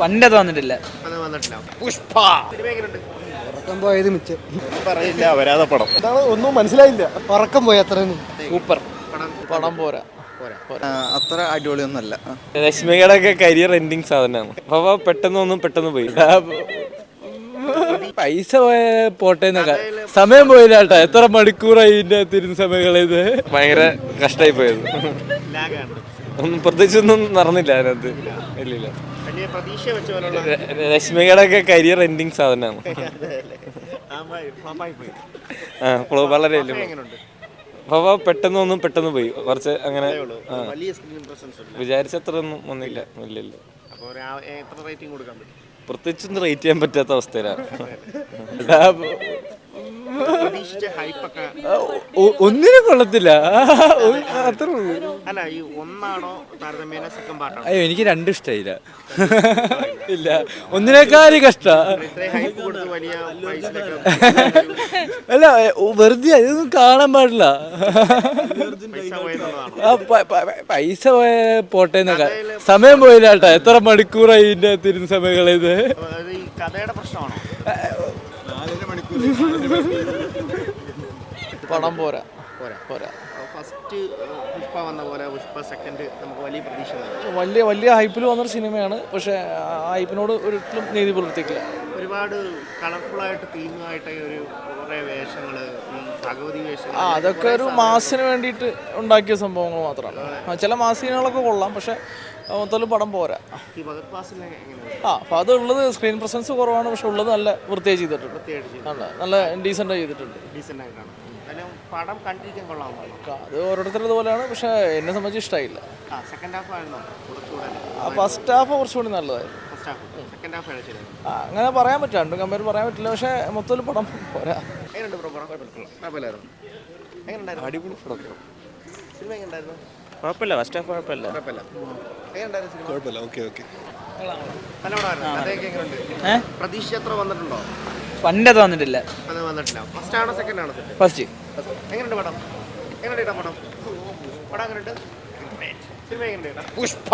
പണ്ടത് വന്നിട്ടില്ല. പുഷ്പ. ഉറക്കം പോയത് മിച്ചം. പറയില്ല വരാതെ പടം. എന്താണ് ഒന്നും മനസ്സിലായില്ല. ഉറക്കം പോയി അത്ര സൂപ്പർ. പടം പടം പോരാ. പോരാ. അത്ര അടിപൊളിയൊന്നുമല്ല. രശ്മികയുടെ ഒക്കെ കരിയർ എൻഡിങ് സാധനമാണ്. അപ്പൊ പെട്ടെന്ന് ഒന്നും പെട്ടെന്ന് പോയി. പൈസ പോയ പോട്ടെ എന്നൊക്കെ സമയം പോയില്ല കേട്ടോ. എത്ര മണിക്കൂറായി ഇതിന്റെ തിരുന്ന സമയങ്ങളത് ഭയങ്കര കഷ്ടായി പോയത്. ലാഗാണ്. ഒന്നും പ്രത്യേകിച്ചൊന്നും നടന്നില്ല അതിനകത്ത്. ഇല്ലില്ല വലിയ പ്രതീക്ഷ വെച്ച പോലുള്ള രശ്മികയുടെ ഒക്കെ കരിയർ എൻഡിങ് സാധനമാണ് ആ ഫ്ലോ വളരെ എങ്ങനെയുണ്ട് അപ്പൊ പെട്ടെന്ന് ഒന്നും പെട്ടെന്ന് പോയി. കുറച്ച് അങ്ങനെ വിചാരിച്ചത്ര ഒന്നും ഒന്നുമില്ല. അപ്പോൾ പറ്റും? പ്രത്യേകിച്ചൊന്നും റേറ്റ് ചെയ്യാൻ പറ്റാത്ത അവസ്ഥയിലാണ്. ഒന്നിനും കൊള്ളത്തില്ല. അത്ര അല്ല ഈ ഒന്നാണോ താരതമ്യേന സെക്കൻഡ് പാർട്ടാണോ അയ്യോ എനിക്ക് രണ്ടും ഇഷ്ടമായില്ല ഇല്ല. ഒന്നിനേക്കാളും കഷ്ട. ഇത്രയും ഹൈപ്പ് കൊടുത്ത് വലിയ പ്രൈസിലൊക്കെ അല്ല വെറുതെ ഇതൊന്നും കാണാൻ പാടില്ല. പൈസ പോയെന്നുള്ളതാണോ? ആ, പ- പ- പൈസ പോയ പോട്ടെ എന്നൊക്കെ സമയം പോയില്ല കേട്ടോ എത്ര മണിക്കൂറായി ഇതിന്റെ തിരുന്ന സമയങ്ങളത് അത് ഈ കഥയുടെ പ്രശ്നമാണോ? പടം പോരാ. പോരാ. പോരാ. ഫസ്റ്റ് പുഷ്പ വന്ന പോലെ പുഷ്പ സെക്കൻഡ് നമുക്ക് വലിയ പ്രതീക്ഷ. വലിയ വലിയ ഹൈപ്പിൽ വന്നൊരു സിനിമയാണ്. പക്ഷെ ആ ഹൈപ്പിനോട് ഒരിക്കലും നീതി പുലർത്തിക്കില്ല ഒരുപാട് കളർഫുള്ളായിട്ട് തീമുമായിട്ട് ഒരു കുറേ വേഷങ്ങൾ ഭഗവതി വേഷങ്ങൾ ആ അതൊക്കെ ഒരു മാസിന് വേണ്ടിയിട്ട് ഉണ്ടാക്കിയ സംഭവങ്ങൾ മാത്രമാണ്. ചില മാസികകളൊക്കെ കൊള്ളാം. പക്ഷേ മൊത്തത്തിൽ പടം പോരാ. ആ അപ്പോൾ അത് ഉള്ളത് സ്ക്രീൻ പ്രസൻസ് കുറവാണ് പക്ഷെ ഉള്ളത് നല്ല വൃത്തിയായി ചെയ്തിട്ടുണ്ട്. നല്ല നല്ല ഡീസന്റ് ചെയ്തിട്ടുണ്ട്. പടം കണ്ടിരിക്കാൻ അത് ഓരോരുത്തരുടെ പോലെയാണ് പക്ഷെ എന്നെ സംബന്ധിച്ച് ഇഷ്ടമായില്ല ആ സെക്കൻഡ് ഹാഫ് ആയിരുന്നോ. കുറച്ചുകൂടെ ആ ഫസ്റ്റ് ഹാഫ് കുറച്ചുകൂടി നല്ലതായിരുന്നു. ഫസ്റ്റ് ഹാഫ് സെക്കൻഡ് ഹാഫ് ആണ് ശരി അങ്ങനെ പറയാൻ പറ്റില്ല രണ്ടും കമ്പയർ പറയാൻ പറ്റില്ല പക്ഷെ മൊത്തത്തിൽ പടം പോരാ. അടിപൊളി സിനിമ എങ്ങനെയുണ്ടായിരുന്നു? കുഴപ്പമില്ല ഫസ്റ്റ് ഹാഫ് കുഴപ്പമില്ല. കുഴപ്പമില്ല. ഓക്കെ ഓക്കെ പ്രതീക്ഷ എത്ര വന്നിട്ടുണ്ടോ? പണ്ടത് വന്നിട്ടില്ല. വന്നിട്ടില്ല. ഫസ്റ്റ് ആണോ സെക്കൻഡ് ആണോ ഫസ്റ്റ് എങ്ങനെയുണ്ട് പടം? എങ്ങനെയുണ്ട് പടം? പടം എങ്ങനെയുണ്ട്? സിനിമ എങ്ങനെയുണ്ട് പുഷ്പ.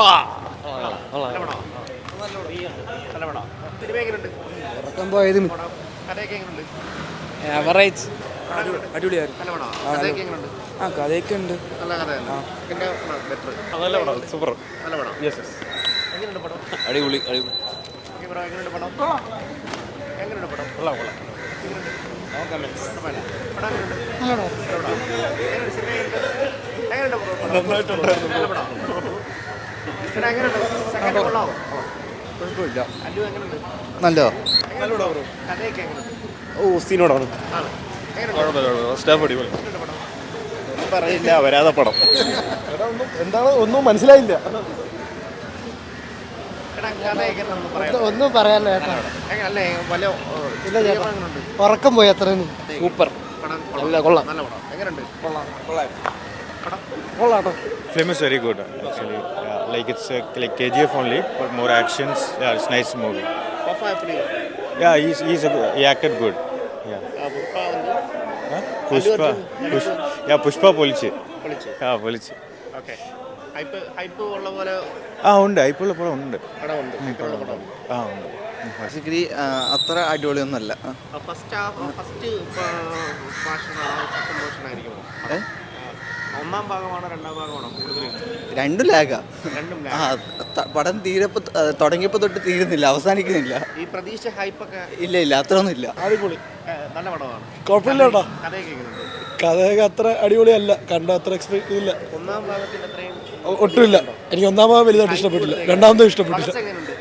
നല്ല പടം നല്ല പടം സിനിമ എങ്ങനെയുണ്ട് കഥയൊക്കെ എങ്ങനെയുണ്ട്? ആവറേജ് അടിപൊളിയായിരുന്നു. ആ കഥയൊക്കെ ഉണ്ട്. നല്ല കഥയല്ല? പിന്നെ ബെറ്റർ. നല്ല പടം സൂപ്പർ. നല്ല പടം? എങ്ങനെയുണ്ട് പടം? അടിപൊളി? നല്ല? ഓ സീനോടാണ്? സ്റ്റാഫ് അടിപൊളി? പറയില്ല വരാതെ പടം. എടാ ഒന്നും എന്താണ് ഒന്നും മനസ്സിലായില്ല? ഒന്നും പറയാനില്ല ചേട്ടാ? ഉറക്കം പോയി അത്ര സൂപ്പർ. നല്ല കൊള്ളാം. നല്ല very good actually like very good actually. Yeah, like it's uh, like kgf only but yeah nice movie. Pushpa ഞാൻ പുഷ്പ പൊളിച്ച്. ആ പൊളിച്ച്. ആ ഉണ്ട്. ഹൈപ്പുള്ള പടം ഉണ്ട്. ആ ഉണ്ട്. പക്ഷേ അത്ര അടിപൊളിയൊന്നുമല്ല. ഫസ്റ്റ് ഫസ്റ്റ് ഒന്നാം ഭാഗമാണോ രണ്ടാം ഭാഗമാണോ കൂടുതൽ രണ്ടും ലാഗാ രണ്ടും ആ ത- പടം തീരപ്പോ തുടങ്ങിയപ്പോ തൊട്ട് തീരുന്നില്ല. അവസാനിക്കുന്നില്ല. ഈ പ്രതീക്ഷ ഹൈപ്പൊക്കെ ഇല്ല ഇല്ല അത്രയൊന്നും ഇല്ല അടിപൊളി നല്ല പടമാണ്. കുഴപ്പമില്ല കേട്ടോ. കഥയൊക്കെ എങ്ങനെയുണ്ട് കഥയൊക്കെ അത്ര അടിപൊളിയല്ല. കണ്ട അത്ര എക്സ്പെക്ട് ഇല്ല. ഒന്നാം ഭാഗത്തിൽ അത്രയും ഒട്ടുമില്ല. എനിക്ക് ഒന്നാം ഭാഗം വലുതായിട്ട് ഇഷ്ടപ്പെട്ടില്ല. രണ്ടാമതും ഇഷ്ടപ്പെട്ടില്ല. എങ്ങനെയുണ്ട്?